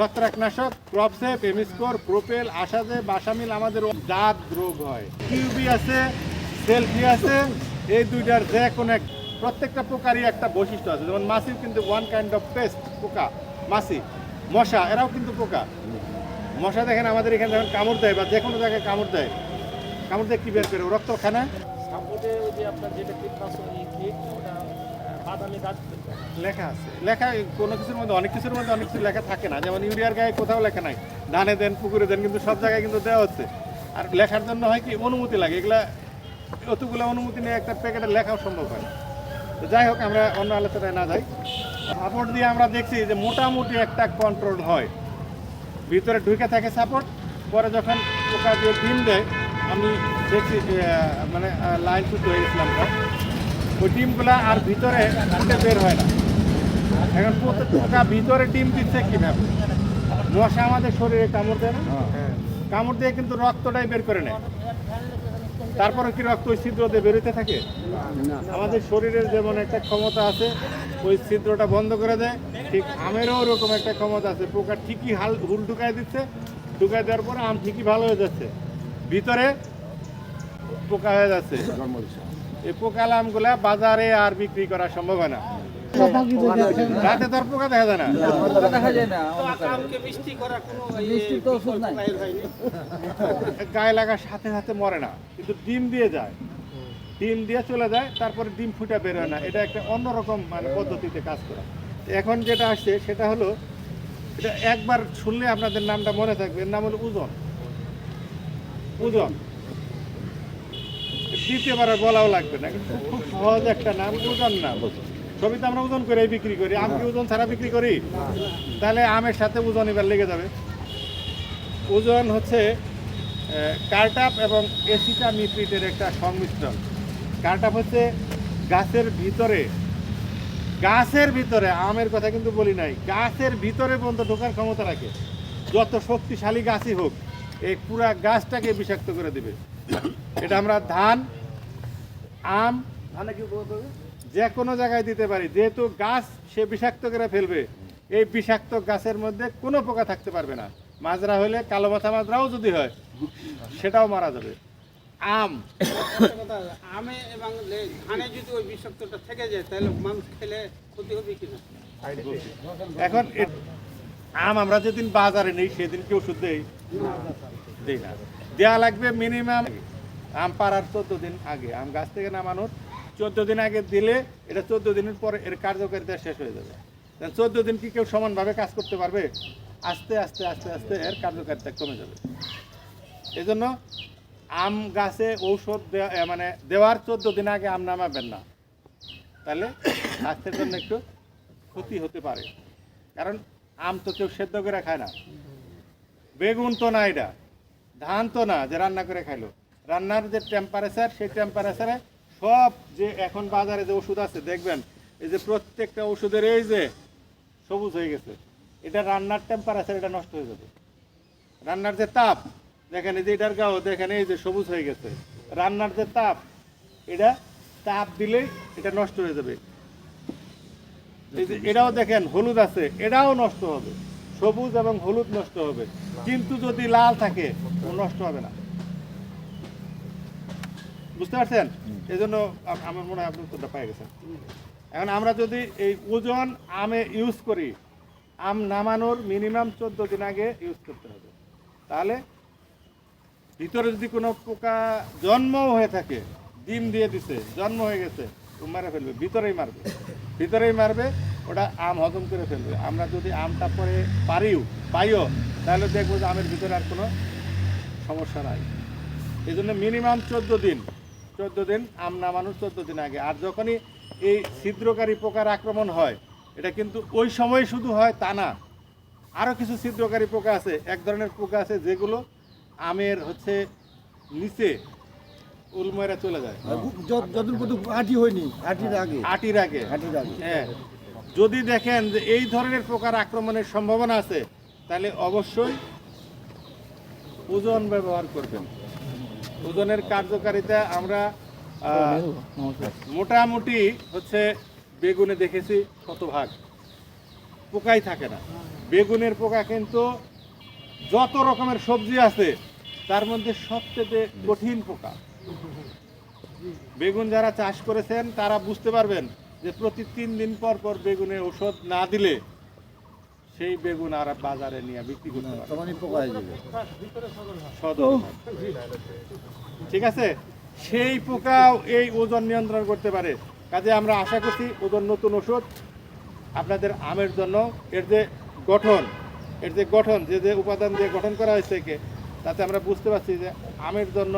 ছত্রাকনাশক ক্রপসে পেমিস্কোর প্রোপেল আশাজে বাসামিল আমাদের দাঁত রোগ হয়। কিউবি আছে, সেলফি আছে, এই দুইটার যে কোনো এক প্রত্যেকটা পোকারই একটা বৈশিষ্ট্য আছে। যেমন মাছির কিন্তু ওয়ান কাইন্ড অফ পেস্ট পোকা মাছি মশা, এরাও কিন্তু পোকা। মশা দেখেন আমাদের এখানে যখন কামড় দেয় বা যে কোনো জায়গায় কামড় দেয়, কামড় দিয়ে কী বের করে? রক্ত সাপোর্টে ওই যে আপনার যেটা কীটনাশক ওটা লেখা আছে। লেখা কোনো কিছুর মধ্যে, অনেক কিছুর মধ্যে অনেক কিছু লেখা থাকে না। যেমন ইউরিয়ার গায়ে কোথাও লেখা নাই। ধানে দেন, পুকুরে দেন, কিন্তু সব জায়গায় কিন্তু দেওয়া হচ্ছে। আর লেখার জন্য হয় কি, অনুমতি লাগে। এগুলা অতগুলো অনুমতি নিয়ে একটা প্যাকেটে লেখাও সম্ভব হয়। তো যাই হোক, আমরা অন্য আলোচনায় না যাই। সাপোর্ট দিয়ে আমরা দেখছি যে মোটামুটি একটা কন্ট্রোল হয়। ভিতরে ঢুকে থাকে সাপোর্ট পরে যখন পোকা দিয়ে ডিম দেয়, আমি দেখছি মানে লাইন শুদ্ধ হয়ে গেছিলাম। ওই ডিমগুলা আর ভিতরে ফুটে বের হয় না। এখন পোকা ভিতরে ডিম দিচ্ছে কীভাবে মশা আমাদের শরীরে কামড় দেয় না? কামড় দিয়ে কিন্তু রক্তটাই বের করে নেয়। তারপরে কি রক্ত ওই ছিদ্র দিয়ে বেরোতে থাকে? আমাদের শরীরের যেমন একটা ক্ষমতা আছে ওই ছিদ্রটা বন্ধ করে দেয়। ঠিক আমেরও ওরকম একটা ক্ষমতা আছে। পোকা ঠিকই হাল হুল ঢুকায় দিচ্ছে। ঢুকায় দেওয়ার পরে আম ঠিকই ভালো হয়ে যাচ্ছে। ভিতরে পোকা হয়ে যাচ্ছে। এই পোকাল আমগুলা বাজারে আর বিক্রি করা সম্ভব না। রাতে তো আর পোকা দেখা যায় না। গায়ে লাগার সাথে সাথে মরে না, কিন্তু ডিম দিয়ে যায়। ডিম দিয়ে চলে যায়, তারপরে ডিম ফুটা বের হয় না। এটা একটা অন্যরকম মানে পদ্ধতিতে কাজ করা। এখন যেটা আসছে, সেটা হলো, এটা একবার শুনলে আপনাদের নামটা মনে থাকবে, এর নাম হলো ওজন। ওজন। দ্বিতীয়বার বলাও লাগবে না। কিন্তু খুব সহজ একটা নাম, ওজন নাম। সবই তো আমরা ওজন করে বিক্রি করি। আম কি ওজন ছাড়া বিক্রি করি? তাহলে আমের সাথে ওজন এবার লেগে যাবে। ওজন হচ্ছে কার্টাপ এবং এসিটা মিট্রিটের একটা সংমিশ্রণ। কার্টাপ হচ্ছে গাছের ভিতরে। গাছের ভিতরে, আমের কথা কিন্তু বলি নাই। গাছের ভিতরে পর্যন্ত ঢোকার ক্ষমতা রাখে। যত শক্তিশালী গাছই হোক, এই পুরা গাছটাকে বিষাক্ত করে দিবে। এটা আমরা ধান আম উপকার যে কোনো জায়গায় দিতে পারি। যেহেতু গাছ সে বিষাক্ত করে ফেলবে এই বিষাক্ত গাছের মধ্যে কোনো পোকা থাকতে পারবে না। মাজরা হলে কালো মাথা মাজরাও যদি হয় সেটাও মারা যাবে। আম। আমে এবং ধানে যদি ওই বিষাক্তটা থেকে যায় তাহলে মানুষ খেলে ক্ষতি হবে কিনা? এখন আম আমরা যেদিন বাজারে নেই সেদিন কি ওষুধ দেই। দেই না। দেওয়া লাগবে মিনিমাম আম পাড়ার চোদ্দ দিন আগে, আম গাছ থেকে নামানোর চোদ্দ দিন আগে দিলে এটা চোদ্দ দিনের পরে এর কার্যকারিতা শেষ হয়ে যাবে। চোদ্দ দিন কি কেউ সমানভাবে কাজ করতে পারবে? আস্তে আস্তে আস্তে আস্তে এর কার্যকারিতা কমে যাবে। এই জন্য আম গাছে ঔষধ দেওয়া মানে দেওয়ার চোদ্দ দিন আগে আম নামাবেন না। তাহলে স্বাস্থ্যের জন্য একটু ক্ষতি হতে পারে। কারণ আম তো কেউ সেদ্ধ করে খায় না। বেগুন তো না এটা, ধান তো না যে রান্না করে খাইলো। রান্নার যে টেম্পারেচার সেই টেম্পারেচারে সব যে এখন বাজারে যে ওষুধ আছে, দেখবেন, এই যে প্রত্যেকটা ওষুধের এই যে সবুজ হয়ে গেছে, এটা রান্নার টেম্পারেচার এটা নষ্ট হয়ে যাবে। রান্নার যে তাপ, দেখেন এই যে এটার গাও, দেখেন এই যে সবুজ হয়ে গেছে, রান্নার যে তাপ, এটা তাপ দিলেই এটা নষ্ট হয়ে যাবে। এই যে এটাও দেখেন, হলুদ আছে, এটাও নষ্ট হবে। সবুজ এবং হলুদ নষ্ট হবে। কিন্তু যদি লাল থাকে, ও নষ্ট হবে না। বুঝতে পারছেন? এই জন্য আমার মনে হয় আপনি উত্তরটা পেয়ে গেছেন। এখন আমরা যদি এই ওজন আমে ইউজ করি, আম নামানোর মিনিমাম চোদ্দ দিন আগে ইউজ করতে হবে। তাহলে ভিতরে যদি কোনো পোকা জন্মও হয়ে থাকে, ডিম দিয়ে দিছে, জন্ম হয়ে গেছে মারে ফেলবে, ভিতরেই মারবে। ভিতরেই মারবে, ওটা আম হজম করে ফেলবে। আমরা যদি আমটা পরে পারিও, পাইও, তাহলে দেখব যে আমের ভিতরে আর কোনো সমস্যা নাই। এই জন্য মিনিমাম চোদ্দ দিন চোদ্দ দিন আম নামানোর চোদ্দ দিন আগে। আর যখনই এই ছিদ্রকারী পোকার আক্রমণ হয় এটা কিন্তু ওই সময় শুধু হয় তা না। আরও কিছু ছিদ্রকারী পোকা আছে এক ধরনের পোকা আছে যেগুলো আমের হচ্ছে নিচে উলময়রা চলে যায়। যতদিন পর্যন্ত আটি হয়নি আটির আগে। আটির আগে। আটির আগে। হ্যাঁ। যদি দেখেন যে এই ধরনের পোকার আক্রমণের সম্ভাবনা আছে তাহলে অবশ্যই ওজন ব্যবহার করবেন। ওজনের কার্যকারিতা আমরা মোটামুটি হচ্ছে বেগুনে দেখেছি শতভাগ। পোকাই থাকে না। বেগুনের পোকা কিন্তু যত রকমের সবজি আছে, তার মধ্যে সবচেয়ে কঠিন পোকা। বেগুন যারা চাষ করেছেন, তারা বুঝতে পারবেন যে প্রতি তিন দিন পর পর বেগুনে ওষুধ না দিলে সেই বেগুন আর বাজারে নিয়ে বিক্রি করতে পারবে। তখনই পোকা হয়ে সদর ঠিক আছে? সেই পোকাও এই ওজন নিয়ন্ত্রণ করতে পারে। কাজে আমরা আশা করছি ওজন নতুন ওষুধ আপনাদের আমের জন্য। এর যে গঠন এর যে গঠন যে যে উপাদান দিয়ে গঠন করা হয়েছে একে তাতে আমরা বুঝতে পারছি যে আমের জন্য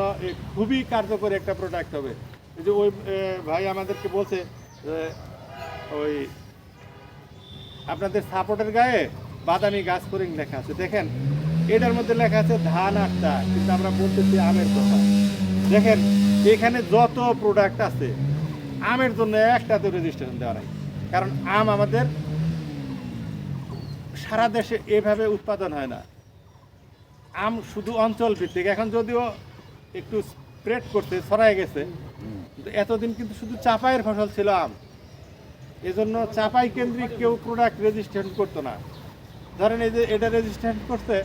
খুবই কার্যকরী একটা প্রোডাক্ট হবে। এই যে ওই ভাই আমাদেরকে বলছে যে ওই আপনাদের সাপোর্টের গায়ে বাদামি গাছ করিং লেখা আছে। দেখেন, এটার মধ্যে লেখা আছে ধান আটটা কিন্তু আমরা বলতেছি আমের কথা দেখেন, এখানে যত প্রোডাক্ট আছে, আমের জন্য একটাতে রেজিস্ট্রেশন দেওয়া নাই। কারণ আম আমাদের সারা দেশে এভাবে উৎপাদন হয় না। আম শুধু অঞ্চল ভিত্তিক এখন যদিও একটু স্প্রেড করতে ছড়ায় গেছে এতদিন কিন্তু শুধু চাপাইয়ের ফসল ছিল আম। এজন্য চাপাই কেন্দ্রিক কেউ প্রোডাক্ট রেজিস্ট্রেশন করতো না। ধরেন এই যে এটা রেজিস্ট্রেশন করতে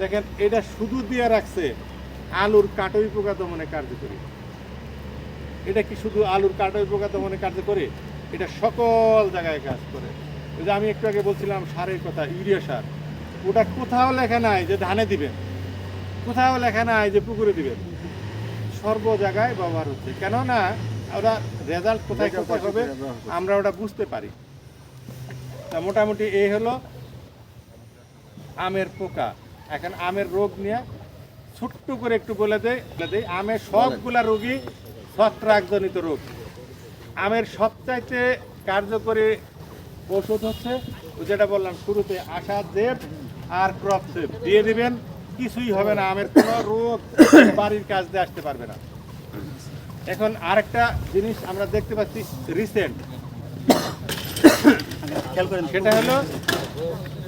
দেখেন এটা শুধু দিয়ে রাখছে আলুর কাটই পোকা দমনে কার্যকরী। এটা কি শুধু আলুর কাটই পোকা দমনে কার্যকরী? এটা সকল জায়গায় কাজ করে। ওই যে আমি একটু আগে বলছিলাম সারের কথা, ইউরিয়া সার। ওটা কোথাও লেখা নাই যে ধানে দিবেন। কোথাও লেখা নাই যে পুকুরে দিবেন। সর্ব জায়গায় ব্যবহার হচ্ছে। কেননা ওরা রেজাল্ট কোথায় কোথায় হবে আমরা ওটা বুঝতে পারি। তা মোটামুটি এই হলো আমের পোকা। এখন আমের রোগ নিয়ে ছোট্ট করে একটু বলে দেয় বলে দেয় আমের সবগুলা রোগী ছত্রাকজনিত রোগ। আমের সবচাইতে কার্যকরী ওষুধ হচ্ছে যেটা বললাম শুরুতে আশা জেব আর ক্রপ সেভ দিয়ে দিবেন কিছুই হবে না আমের কোনো রোগ বাড়ির কাজ দিয়ে আসতে পারবে না। এখন আরেকটা জিনিস আমরা দেখতে পাচ্ছি রিসেন্ট খেয়াল করেন। সেটা হলো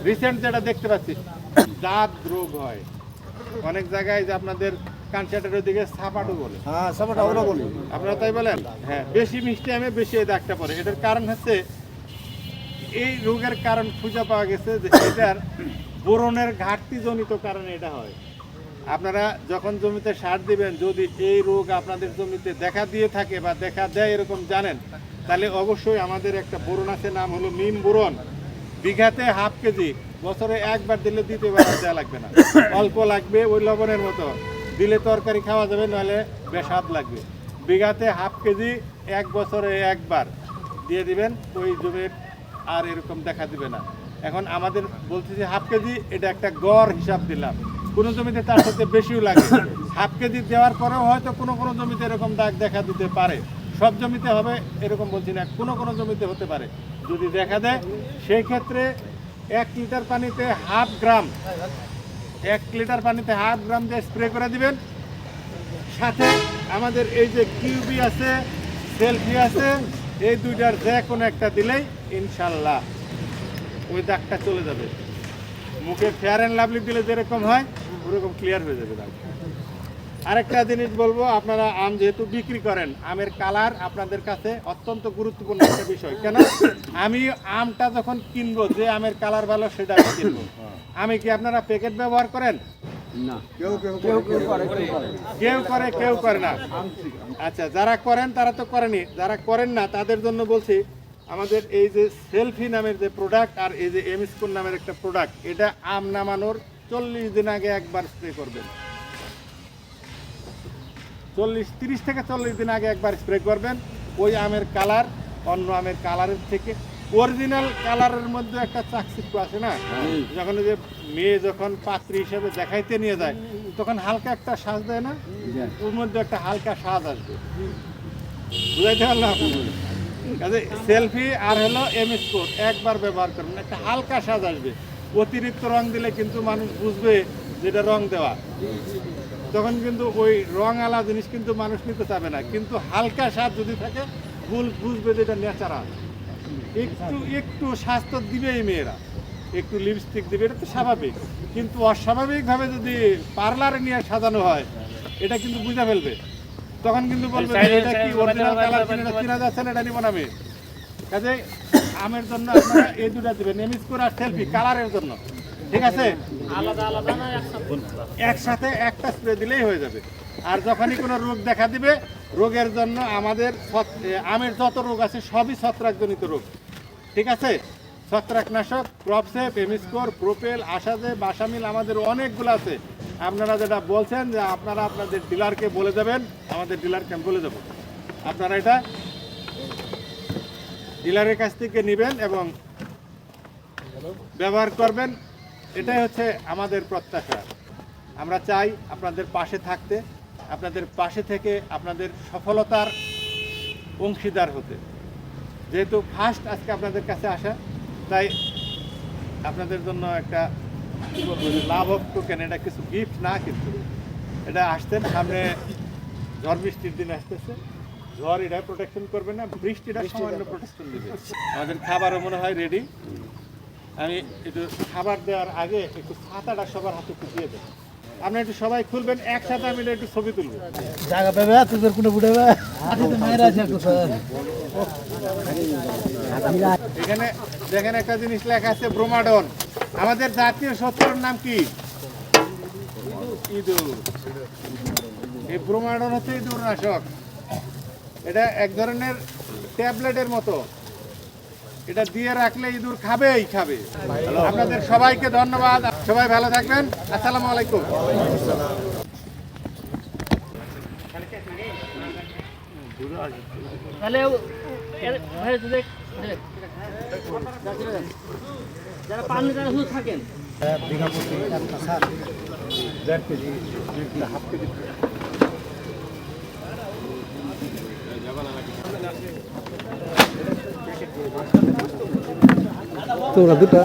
রিসেন্ট যেটা দেখতে পাচ্ছি দাঁত রোগ হয়। অনেক জায়গায় যে আপনাদের কানসাটের দিকে সাপাটু বলে। হ্যাঁ সবটা ওরা বলি। আপনারা তাই বলেন? হ্যাঁ বেশি মিষ্টি আমে বেশি এই দাগটা পড়ে এটার কারণ হচ্ছে এই রোগের কারণ খুঁজে পাওয়া গেছে যে এটার বোরনের ঘাটতি জনিত কারণে এটা হয়। আপনারা যখন জমিতে সার দিবেন, যদি এই রোগ আপনাদের জমিতে দেখা দিয়ে থাকে বা দেখা দেয় এরকম জানেন, তাহলে অবশ্যই আমাদের একটা বোরন আছে, নাম হলো মিম বোরন। বিঘাতে হাফ কেজি, বছরে একবার দিলে দ্বিতীয়বার দেওয়া লাগবে না। অল্প লাগবে ওই লবণের মতো। দিলে তরকারি খাওয়া যাবে, নাহলে বেসাদ লাগবে। বিঘাতে হাফ কেজি, এক বছরে একবার দিয়ে দিবেন ওই জমির আর এরকম দেখা দিবে না। এখন আমাদের বলতেছি হাফ কেজি, এটা একটা গড় হিসাব দিলাম। কোনো জমিতে তার সাথে বেশিও লাগে হাফ কেজি দেওয়ার পরেও হয়তো কোনো কোনো জমিতে এরকম দাগ দেখা দিতে পারে। সব জমিতে হবে এরকম বলছি না, কোনো কোনো জমিতে হতে পারে। যদি দেখা দেয় সেই ক্ষেত্রে এক লিটার পানিতে হাফ গ্রাম, এক লিটার পানিতে হাফ গ্রাম দিয়ে স্প্রে করে দিবেন। সাথে আমাদের এই যে কিউবি আছে, সেলফি আছে, এই দুইটার যে কোনো একটা দিলেই ইনশাল্লাহ ওই দাগটা চলে যাবে। মুখে ফেয়ার অ্যান্ড লাভলি দিলে যেরকম হয় ওরকম ক্লিয়ার হয়ে যাবে দাগ আরেকটা জিনিস বলব আপনারা আম যেহেতু বিক্রি করেন আমের কালার আপনাদের কাছে অত্যন্ত গুরুত্বপূর্ণ একটা বিষয়। কেন? আমি আমটা যখন কিনবো যে আমের কালার ভালো সেটা আমি কিনবো। আমি কি আপনারা প্যাকেট ব্যবহার করেন? কেউ কেউ কেউ কেউ করে কেউ করে। কেউ করে না। আচ্ছা যারা করেন তারা তো করেনি। যারা করেন না তাদের জন্য বলছি আমাদের এই যে সেলফি নামের যে প্রোডাক্ট আর এই যে এম স্কুল নামের একটা প্রোডাক্ট এটা আম নামানোর চল্লিশ দিন আগে একবার স্প্রে করবেন। চল্লিশ তিরিশ থেকে চল্লিশ দিন আগে একবার স্প্রে করবেন। ওই আমের কালার অন্য আমের কালারের থেকে। অরিজিনাল কালারের মধ্যে একটা চাকচিক্য আছে না? যখন ওই যে মেয়ে যখন পাত্রী হিসেবে দেখাইতে নিয়ে যায় তখন হালকা একটা সাজ দেয় না? ওর মধ্যে একটা হালকা স্বাদ আসবে। বুঝাইতে পারলাম? কাজে সেলফি আর হলো এম স্কোর একবার ব্যবহার করবেন। একটা হালকা স্বাদ আসবে। অতিরিক্ত রং দিলে কিন্তু মানুষ বুঝবে যেটা রং দেওয়া। তখন কিন্তু ওই রং আলা জিনিস কিন্তু মানুষ নিতে চাবে না। কিন্তু হালকা স্বাদ যদি থাকে ভুল বুঝবে যে এটা ন্যাচারাল। একটু একটু স্বাস্থ্য দিবে এই মেয়েরা। একটু লিপস্টিক দিবে এটা তো স্বাভাবিক। কিন্তু অস্বাভাবিকভাবে যদি পার্লারে নিয়ে সাজানো হয় এটা কিন্তু বুঝে ফেলবে। তখন কিন্তু বলবে এটা কি অরিজিনাল কালার কিনা চেনা যাচ্ছে না এটা নিব না আমি। কাজে আমের জন্য আপনারা এই দুটা দিবেন। এমিস্কোর আর সেলফি কালারের জন্য। ঠিক আছে? আলাদা আলাদা না একসাথে। একটা স্প্রে দিলেই হয়ে যাবে। আর যখনই কোনো রোগ দেখা দিবে রোগের জন্য আমাদের আমের যত রোগ আছে সবই ছত্রাকজনিত রোগ। ঠিক আছে? ছত্রাকনাশক ক্রপসেপ এমিস্কোর প্রোপেল আশাজে বাসামিল আমাদের অনেকগুলো আছে। আপনারা যেটা বলছেন যে আপনারা আপনাদের ডিলারকে বলে দেবেন আমাদের ডিলারকে আমি বলে দেবো আপনারা এটা ডিলারের কাছ থেকে নেবেন এবং ব্যবহার করবেন। এটাই হচ্ছে আমাদের প্রত্যাশা। আমরা চাই আপনাদের পাশে থাকতে, আপনাদের পাশে থেকে আপনাদের সফলতার অংশীদার হতে। যেহেতু ফার্স্ট আজকে আপনাদের কাছে আসা, তাই আপনাদের জন্য একটা লাভ অফ টোকেন এটা কিছু গিফট না, কিন্তু এটা আসতেন সামনে ঝড় বৃষ্টির দিন আসতেছে। ঝড় এটা প্রোটেকশন করবে না বৃষ্টিটা সামান্য প্রোটেকশন দেবে। আমাদের খাবারও মনে হয় রেডি আমি একটু খাবার দেওয়ার আগে একটু ছাতাটা সবার হাতে দিয়ে দেবো। আপনি একটু সবাই খুলবেন একসাথে আমি একটু ছবি তুলবো। জায়গা পাবে তোদের কোনো স্যার এখানে দেখেন একটা জিনিস লেখা আছে ব্রোমাডন। আমাদের জাতীয় শত্রুর নাম কি? ইঁদুর। এই ব্রোমাডন হচ্ছে ইঁদুর নাশক এটা এক ধরনের ট্যাবলেটের মতো। এটা দিয়ে রাখলে ইঁদুর খাবেই খাবে। আপনাদের সবাইকে ধন্যবাদ। সবাই ভালো থাকবেন। আসসালামু আলাইকুম। যারা পান তারা শুধু থাকেন। তোরা দুটা।